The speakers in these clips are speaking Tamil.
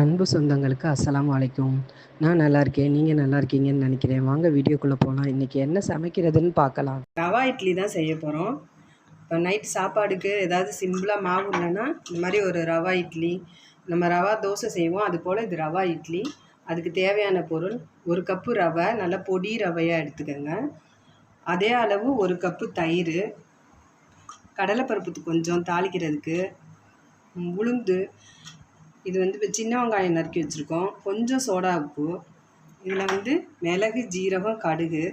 அன்பு சொந்தங்களுக்கு அஸ்லாம் அலைக்கும். நான் நல்லா இருக்கேன் நீங்கள் நல்லா இருக்கீங்கன்னு நினைக்கிறேன். வாங்க வீடியோக்குள்ளே போகலாம் இன்றைக்கி என்ன சமைக்கிறதுன்னு பார்க்கலாம். ரவா இட்லி தான் செய்ய போகிறோம் இப்போ நைட் சாப்பாடுக்கு ஏதாவது சிம்பிளாக மாவு இல்லைன்னா இந்த மாதிரி ஒரு ரவா இட்லி நம்ம ரவா தோசை செய்வோம். அது போல் இது ரவா இட்லி. அதுக்கு தேவையான பொருள் ஒரு கப்பு ரவை நல்லா பொடி ரவையாக எடுத்துக்கோங்க. அதே அளவு ஒரு கப்பு தயிர் கடலைப்பருப்பு கொஞ்சம் தாளிக்கிறதுக்கு உளுந்து இது வந்து இப்போ சின்ன வெங்காயம் நறுக்கி வச்சுருக்கோம். கொஞ்சம் சோடா உப்பு. இதில் வந்து மிளகு ஜீரகம் கடுகு.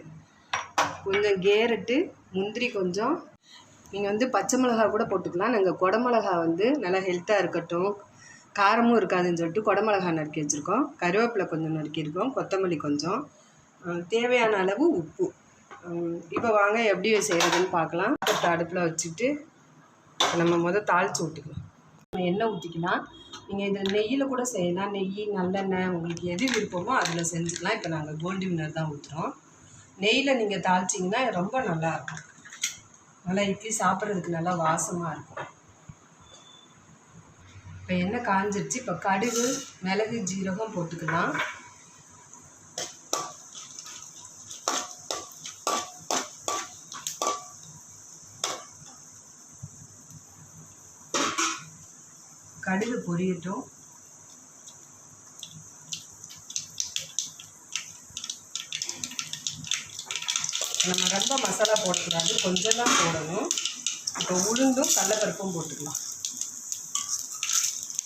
கொஞ்சம் கேரட்டு முந்திரி கொஞ்சம். நீங்கள் வந்து பச்சை மிளகா கூட போட்டுக்கலாம். நாங்கள் குடமிளகா வந்து நல்லா ஹெல்த்தாக இருக்கட்டும். காரமும் இருக்காதுன்னு சொல்லிட்டு குடமிளகா நறுக்கி வச்சுருக்கோம். கருவேப்பிலை கொஞ்சம் நறுக்கியிருக்கோம் கொத்தமல்லி கொஞ்சம். தேவையான அளவு உப்பு. இப்போ வாங்க எப்படி செய்கிறதுன்னு பார்க்கலாம். அடுப்பில் வச்சுட்டு நம்ம முதல் தாளித்து விட்டுக்கலாம் நம்ம எண்ணெய் ஊற்றிக்கலாம் நீங்கள் இதில் நெய்யில் கூட செய்யலாம். நெய் நல்லெண்ணெய் உங்களுக்கு எது விருப்பமோ அதில் செஞ்சுக்கலாம். இப்போ நாங்கள் கோல்டு வினர் தான் ஊற்றுறோம் நெய்யில் நீங்கள் தாளிச்சிங்கன்னா ரொம்ப நல்லாயிருக்கும் நல்லா இட்லி சாப்பிட்றதுக்கு நல்லா வாசமாக இருக்கும். இப்போ எண்ணெய் காஞ்சிருச்சு. இப்போ கடுகு மிளகு ஜீரகம் போட்டுக்கலாம் கடுகு பொரியட்டும். நம்ம ரொம்ப மசாலா போடக்கூடாது கொஞ்சம் தான் போடணும். இப்போ உளுந்தும் கடலப்பருப்பும் போட்டுக்கலாம்.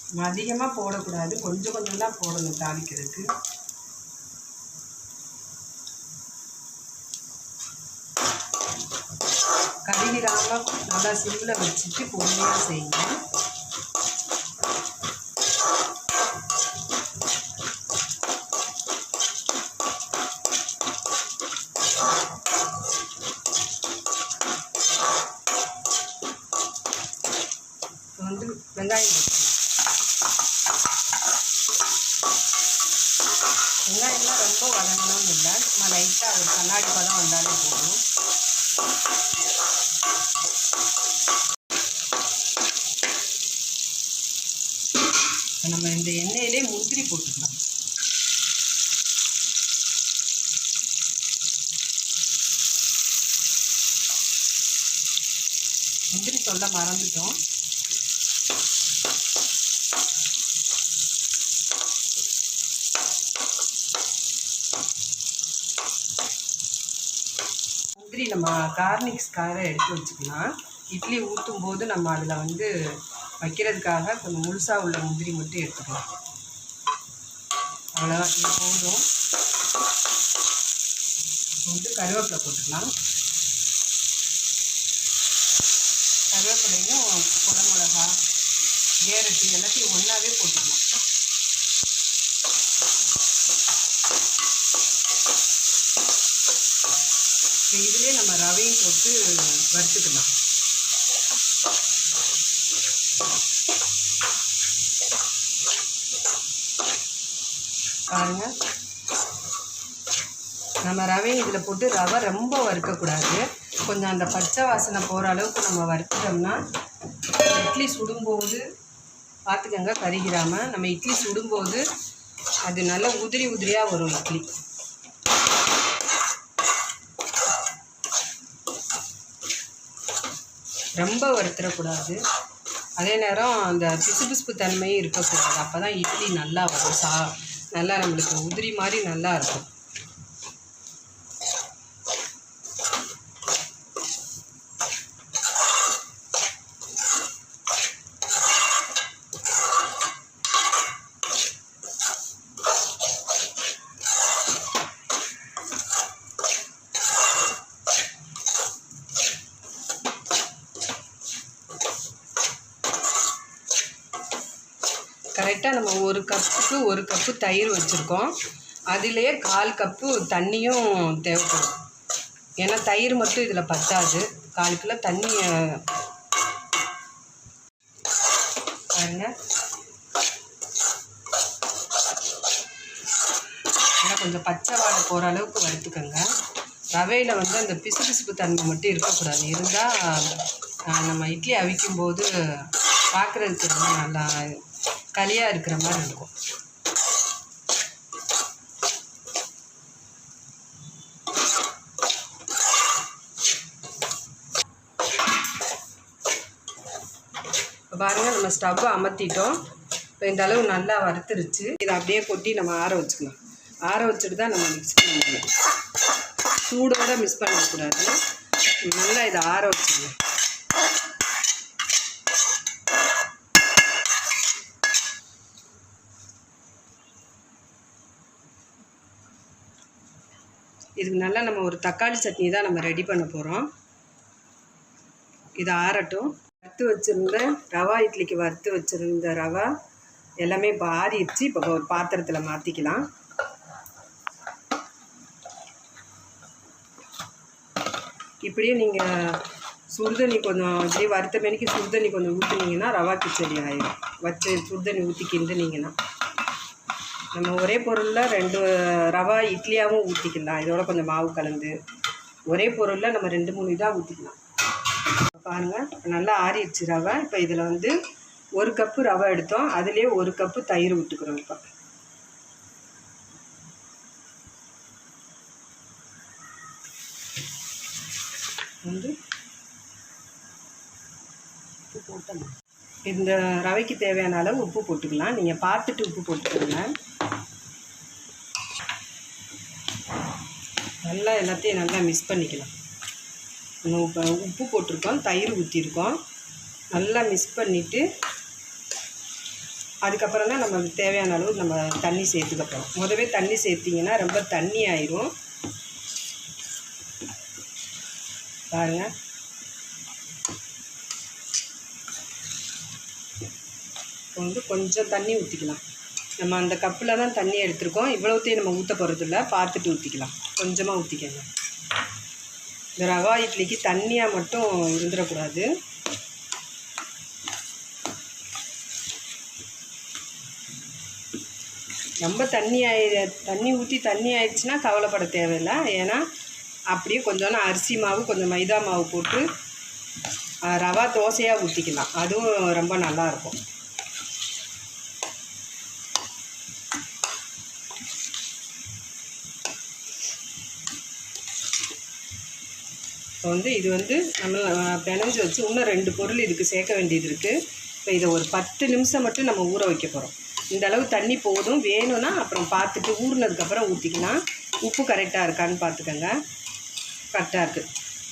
நம்ம அதிகமாக போடக்கூடாது கொஞ்சம் கொஞ்சம் தான் போடணும் தாளிக்கிறதுக்கு. கடிவிடாமல் நல்லா சிம்மில் வச்சுட்டு பொறுமையாக செய்யணும். வெங்காயம் வெங்காயம்லாம் ரொம்ப வதங்கணும்னு இல்லை நம்ம லைட்டாக ஒரு கண்ணாடி பதம் வந்தாலே போதும் நம்ம இந்த எண்ணெயிலே முந்திரி போட்டுக்கலாம் முந்திரி சொல்ல மறந்துட்டோம் முந்திரி நம்ம கார்னிக்ஸ்க்காக எடுத்து வச்சுக்கலாம். இட்லி ஊற்றும் போது நம்ம அதில் வந்து வைக்கிறதுக்காக கொஞ்சம் முழுசாக உள்ள முந்திரி மட்டும் எடுத்துக்கலாம். அவ்வளோதான் இது போதும். வந்து கருவேப்பிலை போட்டுக்கலாம். கருவேப்பிலையும் குடமிளகா கேரட்டு எல்லாத்தையும் ஒன்றாவே போட்டுக்கலாம் இப்போ இதுலேயே நம்ம ரவையும் போட்டு வறுத்துக்கலாம். பாருங்க. நம்ம ரவையும் இதில் போட்டு ரவை ரொம்ப வறுக்கக்கூடாது. கொஞ்சம் அந்த பச்சை வாசனை போகிற அளவுக்கு நம்ம வறுத்துட்டோம்னா இட்லி சுடும்போது பார்த்துக்கங்க கருகிராமல் நம்ம இட்லி சுடும்போது அது நல்லா உதிரி உதிரியாக வரும் இட்லி. ரொம்ப வறுத்துடக்கூடாது அதே நேரம் அந்த பிசுபிசுப்பு தன்மையும் இருக்கக்கூடாது. அப்போ தான் இட்லி நல்லா வரும் சா நல்லா நம்மளுக்கு உதிரி மாதிரி நல்லா இருக்கும். கரெக்டாக நம்ம ஒரு கப்புக்கு ஒரு கப்பு தயிர் வச்சுருக்கோம். அதிலே கால் கப்பு தண்ணியும் தேவைப்படும். ஏன்னா தயிர் மட்டும் இதில் பத்தாது. கால் கிலோ தண்ணியை ஏன்னா நல்லா கொஞ்சம் பச்சை வாடை போகிற அளவுக்கு வறுத்துக்கோங்க. ரவையில் வந்து அந்த பிசுபிசுப்பு தன்மை மட்டும் இருக்கக்கூடாது. இருந்தால் நம்ம இட்லி அவிக்கும் போது பார்க்குறதுக்கு ரொம்ப நல்லா களியாக இருக்கிற மாதிரி இருக்கும். பாருங்கள் நம்ம ஸ்டவ்வை அமர்த்திட்டோம். இப்போ இந்த அளவு நல்லா வறுத்துருச்சு. இதை அப்படியே கொட்டி நம்ம ஆற வச்சுக்கலாம் ஆற வச்சுட்டு தான் நம்ம மிக்ஸ் பண்ண முடியும். சூடோடு மிக்ஸ் பண்ணக்கூடாது. நல்லா இதை ஆற வச்சுக்கலாம் இதுக்கு நல்லா நம்ம ஒரு தக்காளி சட்னி தான் நம்ம ரெடி பண்ண போகிறோம் இது ஆறட்டும். வறுத்து வச்சுருந்த ரவா இட்லிக்கு வறுத்து வச்சுருந்த ரவா எல்லாமே இப்போ ஆறிடுச்சு இப்போ ஒரு பாத்திரத்தில் மாற்றிக்கலாம் இப்படியே நீங்கள் சுடுதண்ணி கொஞ்சம் இப்படியே வறுத்த மணிக்கு சுடுதண்ணி கொஞ்சம் ஊற்றுனீங்கன்னா ரவா கிச்சடி ஆயிடும் வச்சு சுடுதண்ணி ஊற்றி கிண்டுனீங்கன்னா. நம்ம ஒரே பொருளில் ரெண்டு ரவா இட்லியாகவும் ஊற்றிக்கலாம் இதோட கொஞ்சம் மாவு கலந்து. ஒரே பொருளில் நம்ம ரெண்டு மூணு இதாக ஊற்றிக்கலாம் பாருங்கள் நல்லா ஆறிடுச்சு ரவை. இப்போ இதில் வந்து ஒரு கப்பு ரவை எடுத்தோம். அதுலேயே ஒரு கப்பு தயிர் விட்டுக்கிறோம் இப்போ. வந்து உப்பு போட்டோம் இந்த ரவைக்கு தேவையான அளவு உப்பு போட்டுக்கலாம். நீங்கள் பார்த்துட்டு உப்பு போட்டுக்கோங்க. நல்லா எல்லாத்தையும் நல்லா மிக்ஸ் பண்ணிக்கலாம். நம்ம இப்போ உப்பு போட்டிருக்கோம் தயிர் ஊற்றிருக்கோம் நல்லா மிக்ஸ் பண்ணிவிட்டு அதுக்கப்புறம் தான் நம்ம தேவையான அளவு நம்ம தண்ணி சேர்த்துக்கப்புறம் முதவே தண்ணி சேர்த்திங்கன்னா ரொம்ப தண்ணி ஆயிரும். பாருங்கள் இப்போ வந்து கொஞ்சம் தண்ணி ஊற்றிக்கலாம் நம்ம அந்த கப்பில் தான் தண்ணி எடுத்துருக்கோம். இவ்வளோத்தையும் நம்ம ஊற்ற போகிறதில்ல பார்த்துட்டு ஊற்றிக்கலாம் கொஞ்சமாக ஊற்றிக்கங்க இந்த ரவா இட்லிக்கு தண்ணியாக மட்டும் இருந்துடக்கூடாது ரொம்ப தண்ணி ஆயி தண்ணி ஊற்றி தண்ணி ஆயிடுச்சுன்னா கவலைப்பட தேவையில்லை. ஏன்னா அப்படியே கொஞ்சோண்டு அரிசி மாவு கொஞ்சம் மைதா மாவு போட்டு ரவா தோசையாக ஊற்றிக்கலாம் அதுவும் ரொம்ப நல்லாயிருக்கும் இப்போ வந்து இது வந்து நம்ம பிணைஞ்சு வச்சு இன்னும் ரெண்டு பொருள் இதுக்கு சேர்க்க வேண்டியது இருக்குது இப்போ இதை ஒரு பத்து நிமிஷம் மட்டும் நம்ம ஊற வைக்க போகிறோம் இந்த அளவு தண்ணி போதும். வேணும்னா அப்புறம் பார்த்துட்டு ஊறினதுக்கப்புறம் ஊற்றிக்கலாம் உப்பு கரெக்டாக இருக்கான்னு பார்த்துக்கோங்க. கரெக்டாக இருக்குது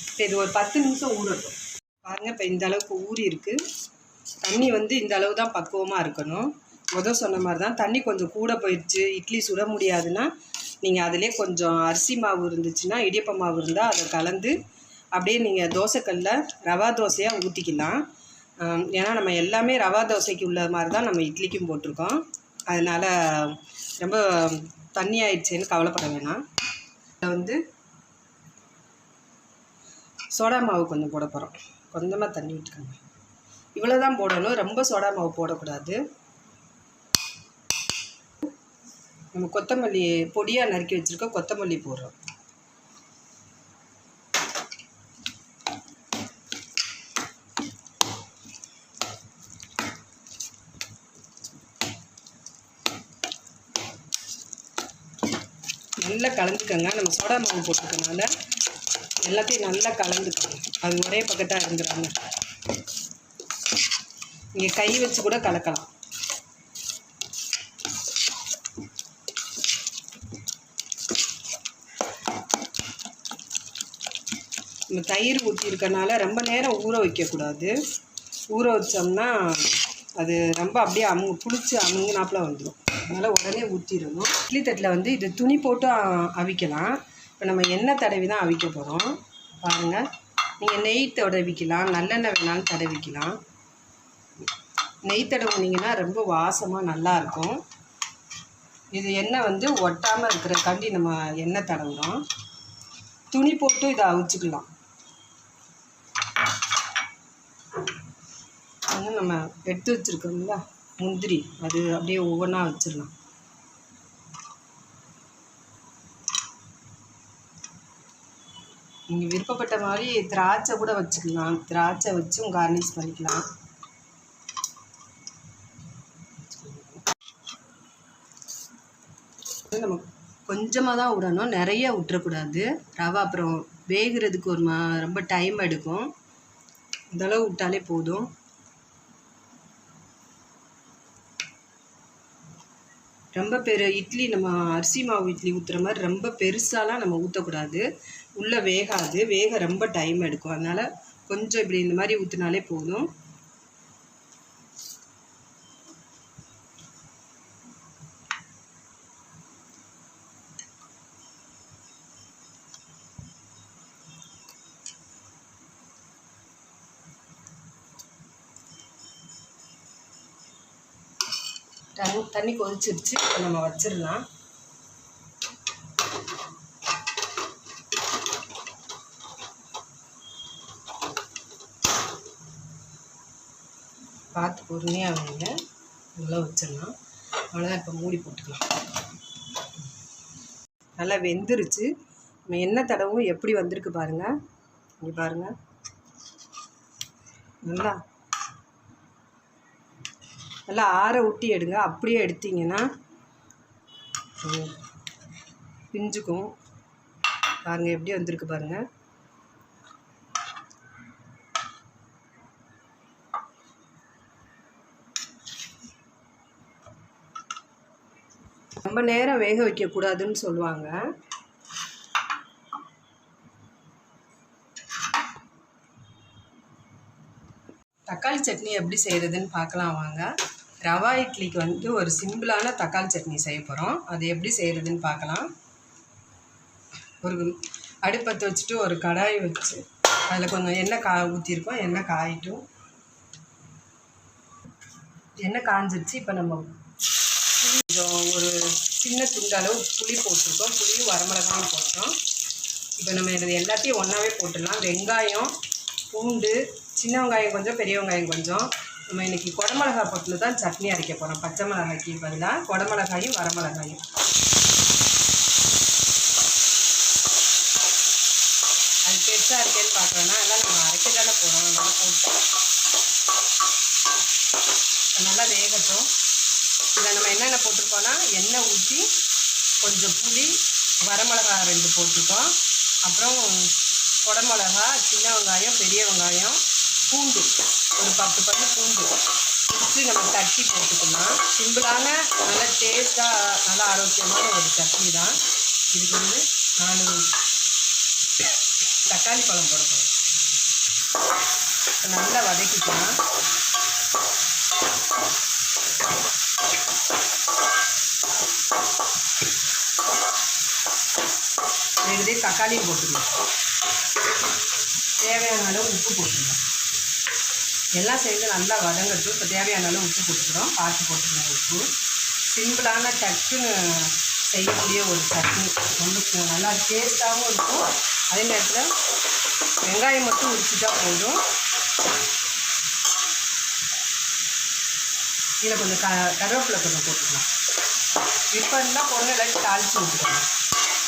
இப்போ இது ஒரு பத்து நிமிஷம் ஊறட்டும். பாருங்கள் இப்போ இந்த அளவுக்கு ஊறி இருக்குது தண்ணி வந்து இந்த அளவு தான் பக்குவமாக இருக்கணும். முதல் சொன்ன மாதிரி தான் தண்ணி கொஞ்சம் கூட போயிடுச்சு. இட்லி சுட முடியாதுன்னா நீங்கள் அதிலே கொஞ்சம் அரிசி மாவு இருந்துச்சுன்னா இடியப்ப மாவு இருந்தால் அதை கலந்து அப்படியே நீங்கள் தோசைக்கல்லில் ரவா தோசையாக ஊற்றிக்கலாம் ஏன்னா நம்ம எல்லாமே ரவா தோசைக்கு உள்ள மாதிரி தான் நம்ம இட்லிக்கும் போட்டிருக்கோம். அதனால் ரொம்ப தண்ணி ஆயிடுச்சேன்னு கவலைப்பட வேணாம். இதில் வந்து சோடா மாவு கொஞ்சம் போட போகிறோம் கொஞ்சமாக தண்ணி விட்டுக்கோங்க இவ்வளோ தான் போடணும். ரொம்ப சோடா மாவு போடக்கூடாது. நம்ம கொத்தமல்லி பொடியாக நறுக்கி வச்சுருக்கோம் கொத்தமல்லி போடுறோம் நல்லா கலந்துக்கோங்க. நம்ம சோடா மாவு போட்டிருக்கனால எல்லாத்தையும் நல்லா கலந்துக்கோங்க அது ஒரே பக்கெட்டாக இருந்துடாங்க நீங்கள் கை வச்சு கூட கலக்கலாம். நம்ம தயிர் ஊற்றிருக்கனால ரொம்ப நேரம் ஊற வைக்கக்கூடாது. ஊற வச்சோம்னா அது ரொம்ப அப்படியே அமு புளிச்சு அமுங்கினாப்பில் வந்துடும் அதனால் உடனே ஊற்றிடணும் இட்லி தட்டில் வந்து இது துணி போட்டு அவிக்கலாம். இப்போ நம்ம எண்ணெய் தடவி தான் அவிக்க போகிறோம் பாருங்கள் நீங்கள் நெய் தடவிக்கலாம். நல்லெண்ணெய் வேணாலும் தடவிக்கலாம். நெய் தடவுனீங்கன்னா ரொம்ப வாசமாக நல்லாயிருக்கும் இது எண்ணெய் வந்து ஒட்டாமல் இருக்கிற இருக்கிறக்காண்டி நம்ம எண்ணெய் தடவுகிறோம் துணி போட்டு இதை அவிச்சுக்கலாம். வந்து நம்ம எடுத்து வச்சுருக்கோம்ல முந்திரி அது அப்படியே ஒவ்வொன்றா வச்சிடலாம். நீங்கள் விருப்பப்பட்ட மாதிரி திராட்சை கூட வச்சுக்கலாம். திராட்சை வச்சு கார்னிஷ் பண்ணிக்கலாம். நம்ம கொஞ்சமாக தான் விடணும். நிறைய விட்டுறக்கூடாது. ரவை அப்புறம் வேகிறதுக்கு ஒரு மா ரொம்ப டைம் எடுக்கும். இந்தளவு விட்டாலே போதும். ரொம்ப பெரு இட்லி நம்ம அரிசி மாவு இட்லி ஊற்றுற மாதிரி ரொம்ப பெருசாலாம் நம்ம ஊற்றக்கூடாது உள்ளே வேகாது. வேக ரொம்ப டைம் எடுக்கும். அதனால் கொஞ்சம் இப்படி இந்த மாதிரி ஊற்றினாலே போதும். தண்ணி கொதிச்சிருச்சு. இப்போ நம்ம வச்சிடலாம். பார்த்து பொறுமையாக வைங்க. நல்லா வச்சிடலாம். அவ்வளோதான் இப்போ மூடி போட்டுக்கலாம். நல்லா வெந்துருச்சு. நம்ம எண்ணெய் தடவும் எப்படி வந்திருக்கு பாருங்கள் இங்கே பாருங்கள் நல்லா நல்லா ஆற ஊட்டி எடுங்க. அப்படியே எடுத்தீங்கன்னா பிஞ்சுக்கும். பாருங்கள் எப்படி வந்திருக்கு பாருங்கள் ரொம்ப நேரம் வேக வைக்கக்கூடாதுன்னு சொல்லுவாங்க. தக்காளி சட்னி எப்படி செய்கிறதுன்னு பார்க்கலாம் வாங்க. ரவா இட்லிக்கு வந்து ஒரு சிம்பிளான தக்காளி சட்னி செய்ய போகிறோம் அது எப்படி செய்கிறதுன்னு பார்க்கலாம். ஒரு அடுப்பத்தை வச்சுட்டு ஒரு கடாய் வச்சு அதில் கொஞ்சம் எண்ணெய் கா ஊற்றிருக்கோம் எண்ணெய் காயிட்டும். எண்ணெய் காஞ்சிருச்சு. இப்போ நம்ம கொஞ்சம் ஒரு சின்ன துண்டு அளவு புளி போட்டிருக்கோம். புளியும் வரமிளகாயும் போட்டோம். இப்போ நம்ம இது எல்லாத்தையும் ஒன்றாவே போட்டுடலாம். வெங்காயம் பூண்டு சின்ன வெங்காயம் கொஞ்சம் பெரிய வெங்காயம் கொஞ்சம். நம்ம இன்றைக்கி குடமிளகாய் போட்டு தான் சட்னி அரைக்க போகிறோம் பச்சை மிளகாய்க்கு பதிலாக குடமிளகாயும் வரமிளகாயும் அது பெருசாக இருக்கேன்னு பார்க்குறோன்னா எல்லாம் நம்ம அரைக்க தானே போகிறோம் போட்டு நல்லா வேகட்டும். இதில் நம்ம என்னென்ன போட்டிருக்கோன்னா எண்ணெய் ஊற்றி கொஞ்சம் புளி வரமிளகா ரெண்டு போட்டிருக்கோம். அப்புறம் குடமிளகா சின்ன வெங்காயம் பெரிய வெங்காயம் பூண்டு ஒரு பத்து பத்து பூண்டு பிடிச்சி நம்ம தட்டி போட்டுக்கலாம் சிம்பிளான நல்ல டேஸ்ட்டாக நல்ல ஆரோக்கியமான ஒரு சட்னி தான். இதுக்கு வந்து நாலு தக்காளி பழம் போட நல்லா வதக்கிக்கலாம். ரெண்டு தக்காளியும் போட்டுக்கலாம். தேவையான அளவு உப்பு போட்டுக்கலாம். எல்லாம் சேர்ந்து நல்லா வதங்கட்டும். இப்போ தேவையான அளவு உப்பு போட்டுக்கிறோம். பார்த்து போட்டுக்கணும் உப்பு. சிம்பிளான டக்குன்னு செய்யக்கூடிய ஒரு சட்னி. ரொம்ப நல்லா டேஸ்ட்டாகவும் இருக்கும். அதே நேரத்தில் வெங்காயம் மட்டும் உரிச்சிட்டா போதும். இதில் கொஞ்சம் க கருவேப்பிலை கொஞ்சம் போட்டுக்கலாம். இப்போ இருந்தால் பொண்ணு எல்லாத்தையும் தாளித்து விட்டுக்கலாம்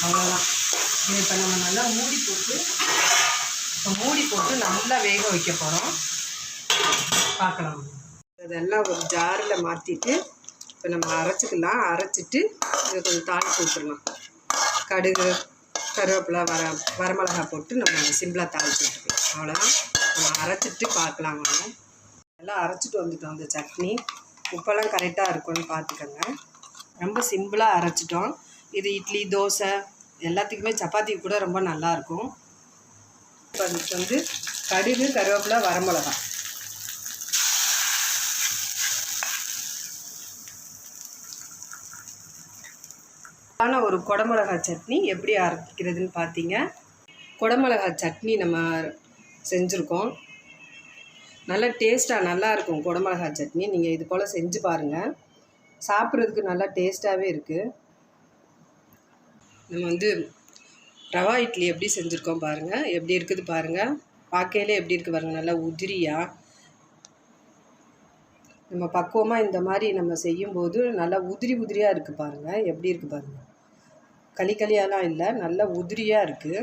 அவ்வளோதான் இதை இப்போ நம்ம நல்லா மூடி போட்டு இப்போ மூடி போட்டு நல்லா வேக வைக்க போகிறோம் பார்க்கலாம். இதெல்லாம் ஒரு ஜாரில் மாற்றிட்டு இப்போ நம்ம அரைச்சிக்கலாம். அரைச்சிட்டு இதை கொஞ்சம் தாளித்து விட்டுறலாம் கடுகு கருவேப்பிலை வர வரமிளகா போட்டு நம்ம சிம்பிளாக தாளித்து விட்டுக்கலாம் அவ்வளோதான் நம்ம அரைச்சிட்டு பார்க்கலாம் வாங்க. நல்லா அரைச்சிட்டு வந்துட்டோம் அந்த சட்னி. உப்பெல்லாம் கரெக்டாக இருக்கும்னு பார்த்துக்கோங்க. ரொம்ப சிம்பிளாக அரைச்சிட்டோம். இது இட்லி தோசை எல்லாத்துக்குமே சப்பாத்தி கூட ரொம்ப நல்லாயிருக்கும் இப்போ அதுக்கு வந்து கடுகு கருவேப்பிலை வரமிளகா. ஆன ஒரு குடமிளகா சட்னி எப்படி அரைக்கிறதுன்னு பார்த்தீங்க? குடமிளகா சட்னி நம்ம செஞ்சுருக்கோம். நல்லா டேஸ்ட்டாக நல்லாயிருக்கும் குடமிளகா சட்னி. நீங்கள் இது போல் செஞ்சு பாருங்கள் சாப்பிட்றதுக்கு நல்லா டேஸ்ட்டாகவே இருக்குது நம்ம வந்து ரவா இட்லி எப்படி செஞ்சுருக்கோம் பாருங்கள் எப்படி இருக்குது பாருங்கள் பார்க்கையிலே எப்படி இருக்குது பாருங்கள் நல்லா உதிரியாக நம்ம பக்குவமாக இந்த மாதிரி நம்ம செய்யும்போது நல்லா உதிரி உதிரியாக இருக்குது பாருங்கள் எப்படி இருக்குது பாருங்கள் களி களியாலாம் இல்லை நல்லா உதிரியாக இருக்குது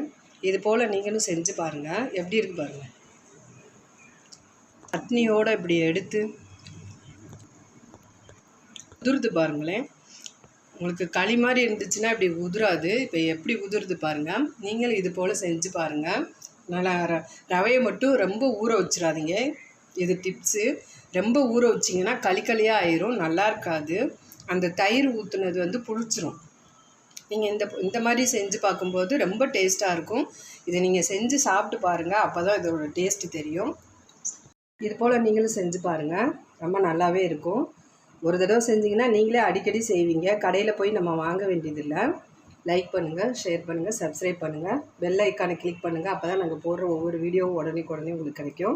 இது போல் நீங்களும் செஞ்சு பாருங்கள் எப்படி இருக்குது பாருங்கள் அக்னியோடு இப்படி எடுத்து உதிருது பாருங்களேன். உங்களுக்கு களி மாதிரி இருந்துச்சுன்னா இப்படி உதிராது. இப்போ எப்படி உதிருது பாருங்கள் நீங்களும் இது போல் செஞ்சு பாருங்கள் நல்லா ர ரவையை மட்டும் ரொம்ப ஊற வச்சிடாதீங்க. இது டிப்ஸு ரொம்ப ஊற வச்சிங்கன்னா களி களியாக ஆயிரும் நல்லா இருக்காது. அந்த தயிர் ஊற்றுனது வந்து புளிச்சிரும். நீங்கள் இந்த இந்த மாதிரி செஞ்சு பார்க்கும்போது ரொம்ப டேஸ்ட்டாக இருக்கும். இதை நீங்கள் செஞ்சு சாப்பிட்டு பாருங்கள் அப்போ தான் இதோட டேஸ்ட்டு தெரியும். இது போல் நீங்களும் செஞ்சு பாருங்கள் ரொம்ப நல்லாவே இருக்கும். ஒரு தடவை செஞ்சீங்கன்னா நீங்களே அடிக்கடி செய்வீங்க. கடையில் போய் நம்ம வாங்க வேண்டியதில்லை. லைக் பண்ணுங்கள் ஷேர் பண்ணுங்கள் சப்ஸ்கிரைப் பண்ணுங்கள் பெல் ஐக்கானை கிளிக் பண்ணுங்கள் அப்போ தான் நாங்கள் போடுற ஒவ்வொரு வீடியோவும் உடனே உடனே உங்களுக்கு கிடைக்கும்.